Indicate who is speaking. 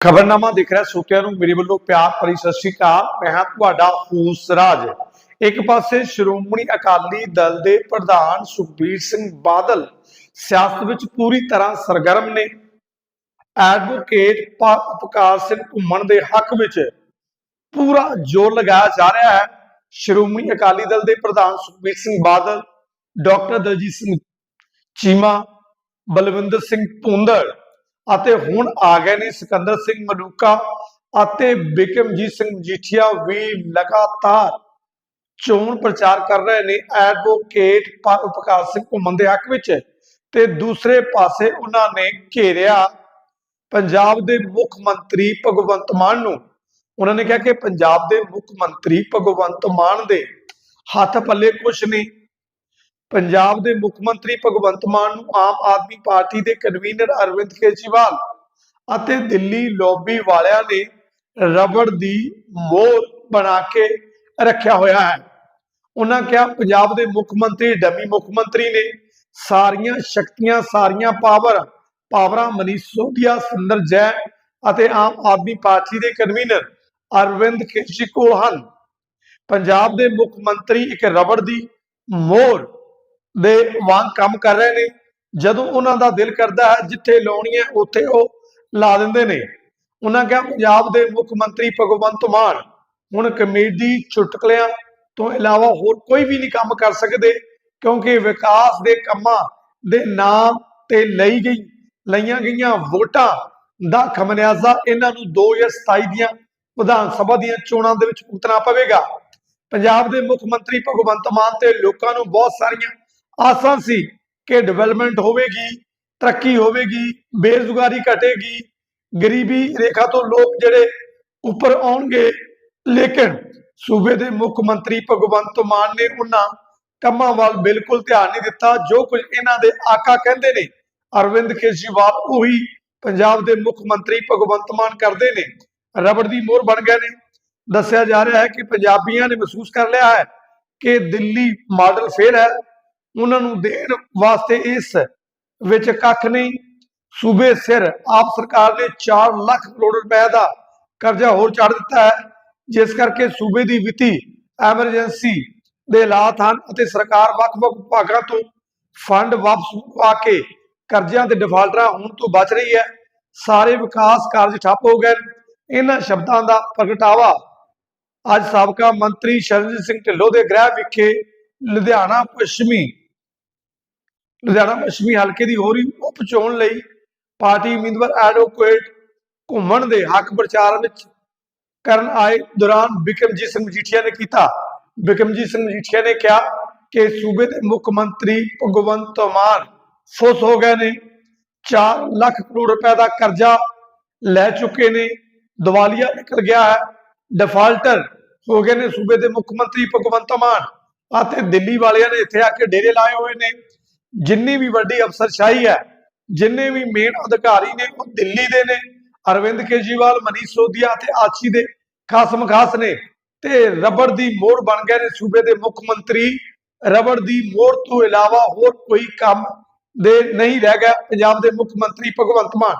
Speaker 1: ਖਬਰਨਾਮਾ ਦੇਖ ਰਿਹਾ ਸੋਕਿਆਂ ਨੂੰ, ਮੇਰੇ ਵੱਲੋਂ ਪਿਆਰ ਭਰੀ ਸਤਿ ਸ਼੍ਰੀ ਅਕਾਲ। ਮੈਂ ਹਾਂ ਤੁਹਾਡਾ ਹੂਸ ਰਾਜ ਇੱਕ ਪਾਸੇ ਸ਼੍ਰੋਮਣੀ ਅਕਾਲੀ ਦਲ ਦੇ ਪ੍ਰਧਾਨ ਸੁਖਬੀਰ ਸਿੰਘ ਬਾਦਲ ਸਿਆਸਤ ਵਿੱਚ ਪੂਰੀ ਤਰ੍ਹਾਂ ਸਰਗਰਮ ਨੇ। ਐਡਵੋਕੇਟ ਪ- ਸਿੰਘ ਘੁੰਮਣ ਦੇ ਹੱਕ ਵਿੱਚ ਪੂਰਾ ਜ਼ੋਰ ਲਗਾਇਆ ਜਾ ਰਿਹਾ ਹੈ। ਸ਼੍ਰੋਮਣੀ ਅਕਾਲੀ ਦਲ ਦੇ ਪ੍ਰਧਾਨ ਸੁਖਬੀਰ ਸਿੰਘ ਬਾਦਲ, ਡਾਕਟਰ ਦਲਜੀਤ ਸਿੰਘ ਚੀਮਾ, ਬਲਵਿੰਦਰ ਸਿੰਘ ਭੁੰਦੜ ਅਤੇ ਹੁਣ ਆ ਗਏ ਨੇ ਸਿਕੰਦਰ ਸਿੰਘ ਮਲੂਕਾ ਅਤੇ ਬਿਕਮਜੀਤ ਸਿੰਘ ਜੀਠੀਆ ਵੀ ਲਗਾਤਾਰ ਚੋਣ ਪ੍ਰਚਾਰ ਕਰ ਰਹੇ ਨੇ। ਐਡਵੋਕੇਟ ਪ- ਸਿੰਘ ਘੁੰਮਣ ਦੇ ਹੱਕ ਵਿੱਚ ਤੇ ਦੂਸਰੇ ਪਾਸੇ ਉਹਨਾਂ ਨੇ ਘੇਰਿਆ ਪੰਜਾਬ ਦੇ ਮੁੱਖ ਮੰਤਰੀ ਭਗਵੰਤ ਮਾਨ ਨੂੰ। ਉਹਨਾਂ ਨੇ ਕਿਹਾ ਕਿ ਪੰਜਾਬ ਦੇ ਮੁੱਖ ਮੰਤਰੀ ਭਗਵੰਤ ਮਾਨ ਦੇ ਹੱਥ ਪੱਲੇ ਕੁਝ ਨਹੀਂ। ਪੰਜਾਬ ਦੇ ਮੁੱਖ ਮੰਤਰੀ ਭਗਵੰਤ ਮਾਨ ਨੂੰ ਆਮ ਆਦਮੀ ਪਾਰਟੀ ਦੇ ਕਨਵੀਨਰ ਅਰਵਿੰਦ ਕੇਜਰੀਵਾਲ ਅਤੇ ਦਿੱਲੀ ਲੌਬੀ ਵਾਲਿਆਂ ਨੇ ਰਬੜ ਦੀ ਮੋਹਰ ਬਣਾ ਕੇ ਰੱਖਿਆ ਹੋਇਆ ਹੈ। ਉਹਨਾਂ ਕਿਹਾ, ਪੰਜਾਬ ਦੇ ਮੁੱਖ ਮੰਤਰੀ, ਡਮੀ ਮੁੱਖ ਮੰਤਰੀ ਨੇ ਸਾਰੀਆਂ ਸ਼ਕਤੀਆਂ, ਸਾਰੀਆਂ ਪਾਵਰ, ਪਾਵਰਾਂ ਮਨੀਸ਼ ਸੋਢੀਆ, ਸੁੰਦਰ ਜੈਨ ਅਤੇ ਆਮ ਆਦਮੀ ਪਾਰਟੀ ਦੇ ਕਨਵੀਨਰ ਅਰਵਿੰਦ ਕੇਜਰੀ ਕੋਲ ਹਨ। ਪੰਜਾਬ ਦੇ ਮੁੱਖ ਮੰਤਰੀ ਇੱਕ ਰਬੜ ਦੀ ਮੋਹਰ ਦੇ ਵਾਂਗ ਕੰਮ ਕਰ ਰਹੇ ਨੇ। ਜਦੋਂ ਉਹਨਾਂ ਦਾ ਦਿਲ ਕਰਦਾ ਹੈ, ਜਿੱਥੇ ਲਾਉਣੀ ਹੈ, ਉੱਥੇ ਉਹ ਲਾ ਦਿੰਦੇ ਨੇ। ਉਹਨਾਂ ਕਿਹਾ, ਪੰਜਾਬ ਦੇ ਮੁੱਖ ਮੰਤਰੀ ਭਗਵੰਤ ਮਾਨ ਹੁਣ ਕਮੇਡੀ ਚੁਟਕਲਿਆਂ ਤੋਂ ਇਲਾਵਾ ਹੋਰ ਕੋਈ ਵੀ ਨਹੀਂ ਕੰਮ ਕਰ ਸਕਦੇ, ਕਿਉਂਕਿ ਵਿਕਾਸ ਦੇ ਕੰਮਾਂ ਦੇ ਨਾਮ ਤੇ ਲਈ ਗਈ, ਲਈਆਂ ਗਈਆਂ ਵੋਟਾਂ ਦਾ ਖਮਿਆਜ਼ਾ ਇਹਨਾਂ ਨੂੰ 2027 ਦੀਆਂ ਵਿਧਾਨ ਸਭਾ ਦੀਆਂ ਚੋਣਾਂ ਦੇ ਵਿੱਚ ਭੁਗਤਣਾ ਪਵੇਗਾ। ਪੰਜਾਬ ਦੇ ਮੁੱਖ ਮੰਤਰੀ ਭਗਵੰਤ ਮਾਨ ਤੇ ਲੋਕਾਂ ਨੂੰ ਬਹੁਤ ਸਾਰੀਆਂ ਆਸਾਂ ਸੀ ਕਿ ਡਿਵੈਲਪਮੈਂਟ ਹੋਵੇਗੀ, ਤਰੱਕੀ ਹੋਵੇਗੀ, ਬੇਰੁਜ਼ਗਾਰੀ ਘਟੇਗੀ, ਗਰੀਬੀ ਰੇਖਾ ਤੋਂ ਲੋਕ ਜਿਹੜੇ ਉੱਪਰ ਆਉਣਗੇ, ਲੇਕਿਨ ਸੂਬੇ ਦੇ ਮੁੱਖ ਮੰਤਰੀ ਭਗਵੰਤ ਮਾਨ ਨੇ ਉਹਨਾਂ ਕੰਮਾਂ ਵੱਲ ਬਿਲਕੁਲ ਧਿਆਨ ਨਹੀਂ ਦਿੱਤਾ, ਜੋ ਕੁਝ ਇਹਨਾਂ ਦੇ ਆਕਾ ਕਹਿੰਦੇ ਨੇ, ਅਰਵਿੰਦ ਕੇਜਰੀਵਾਲ ਉਹੀ ਪੰਜਾਬ ਦੇ ਮੁੱਖ ਮੰਤਰੀ ਭਗਵੰਤ ਮਾਨ ਕਰਦੇ ਨੇ, ਰਬੜ ਦੀ ਮੋਹਰ ਬਣ ਗਏ ਨੇ। ਦੱਸਿਆ ਜਾ ਰਿਹਾ ਹੈ ਕਿ ਪੰਜਾਬੀਆਂ ਨੇ ਮਹਿਸੂਸ ਕਰ ਲਿਆ ਹੈ ਕਿ ਦਿੱਲੀ ਮਾਡਲ ਫੇਲ ਹੈ ਉਹਨਾਂ ਨੂੰ ਦੇਣ ਵਾਸਤੇ ਇਸ ਵਿੱਚ ਕੱਖ ਨਹੀਂ। ਸੂਬੇ ਸਿਰ ਆਪ ਸਰਕਾਰ ਨੇ 4 ਲੱਖ ਕਰੋੜ ਰੁਪਏ ਦਾ ਕਰਜ਼ਾ ਹੋਰ ਚੜ ਦਿੱਤਾ ਹੈ, ਜਿਸ ਕਰਕੇ ਸੂਬੇ ਦੀ ਵਿੱਤੀ ਐਮਰਜੈਂਸੀ ਦੇ ਹਾਲਾਤ ਹਨ ਅਤੇ ਸਰਕਾਰ ਵੱਖ-ਵੱਖ ਵਿਭਾਗਾਂ ਤੋਂ ਫੰਡ ਵਾਪਸ ਆ ਕੇ ਕਰਜ਼ਿਆਂ ਦੇ ਡਿਫਾਲਟਰਾਂ ਹੋਣ ਤੋਂ ਬਚ ਰਹੀ ਹੈ। ਸਾਰੇ ਵਿਕਾਸ ਕਾਰਜ ਠੱਪ ਹੋ ਗਏ ਇਹਨਾਂ ਸ਼ਬਦਾਂ ਦਾ ਪ੍ਰਗਟਾਵਾ ਅੱਜ ਸਾਬਕਾ ਮੰਤਰੀ ਸ਼ਰਨਜੀਤ ਸਿੰਘ ਢਿੱਲੋਂ ਦੇ ਗ੍ਰਹਿ ਵਿਖੇ ਲੁਧਿਆਣਾ ਪੱਛਮੀ ਲੁਧਿਆਣਾ ਪੱਛਮੀ ਹਲਕੇ ਦੀ ਹੋਰੀ ਉਪ ਚੋਣ ਲਈ ਪਾਰਟੀ ਉਮੀਦਵਾਰ ਐਡਵੋਕੇਟ ਘੁੰਮਣ ਦੇ ਹੱਕ ਪ੍ਰਚਾਰ ਵਿੱਚ ਕਰਨ ਆਏ ਦੌਰਾਨ ਬਿਕਰਮਜੀਤ ਸਿੰਘ ਮਜੀਠੀਆ ਨੇ ਕੀਤਾ। ਬਿਕਰਮਜੀਤ ਸਿੰਘ ਮਜੀਠੀਆ ਨੇ ਕਿਹਾ ਕਿ ਸੂਬੇ ਦੇ ਮੁੱਖ ਮੰਤਰੀ ਭਗਵੰਤ ਮਾਨ ਫੁੱਸ ਹੋ ਗਏ ਨੇ 4 ਲੱਖ ਕਰੋੜ ਰੁਪਏ ਦਾ ਕਰਜ਼ਾ ਲੈ ਚੁੱਕੇ ਨੇ, ਦਿਵਾਲੀਆ ਨਿਕਲ ਗਿਆ ਹੈ, ਡਿਫਾਲਟਰ ਹੋ ਗਏ ਨੇ ਸੂਬੇ ਦੇ ਮੁੱਖ ਮੰਤਰੀ ਭਗਵੰਤ ਮਾਨ। ਅਤੇ ਦਿੱਲੀ ਵਾਲਿਆਂ ਨੇ ਇੱਥੇ ਆ ਕੇ ਡੇਰੇ ਲਾਏ ਹੋਏ ਨੇ। ਜਿੰਨੀ ਵੀ ਵੱਡੀ ਅਫਸਰਸ਼ਾਹੀ ਹੈ, ਜਿੰਨੇ ਵੀ ਮੇਨ ਅਧਿਕਾਰੀ ਨੇ, ਉਹ ਦਿੱਲੀ ਦੇ ਨੇ। ਅਰਵਿੰਦ ਕੇਜਰੀਵਾਲ, ਮਨੀਸ਼ ਸੋਧੀਆ ਤੇ ਆਚੀ ਦੇ ਖਾਸਮ ਖਾਸ ਨੇ। ਤੇ ਰਬੜ ਦੀ ਮੋੜ ਬਣ ਗਏ ਨੇ ਸੂਬੇ ਦੇ ਮੁੱਖ ਮੰਤਰੀ। ਰਬੜ ਦੀ ਮੋੜ ਤੋਂ ਇਲਾਵਾ ਹੋਰ ਕੋਈ ਕੰਮ ਦੇ ਨਹੀਂ ਰਹਿ ਗਿਆ। ਪੰਜਾਬ ਦੇ ਮੁੱਖ ਮੰਤਰੀ ਭਗਵੰਤ ਮਾਨ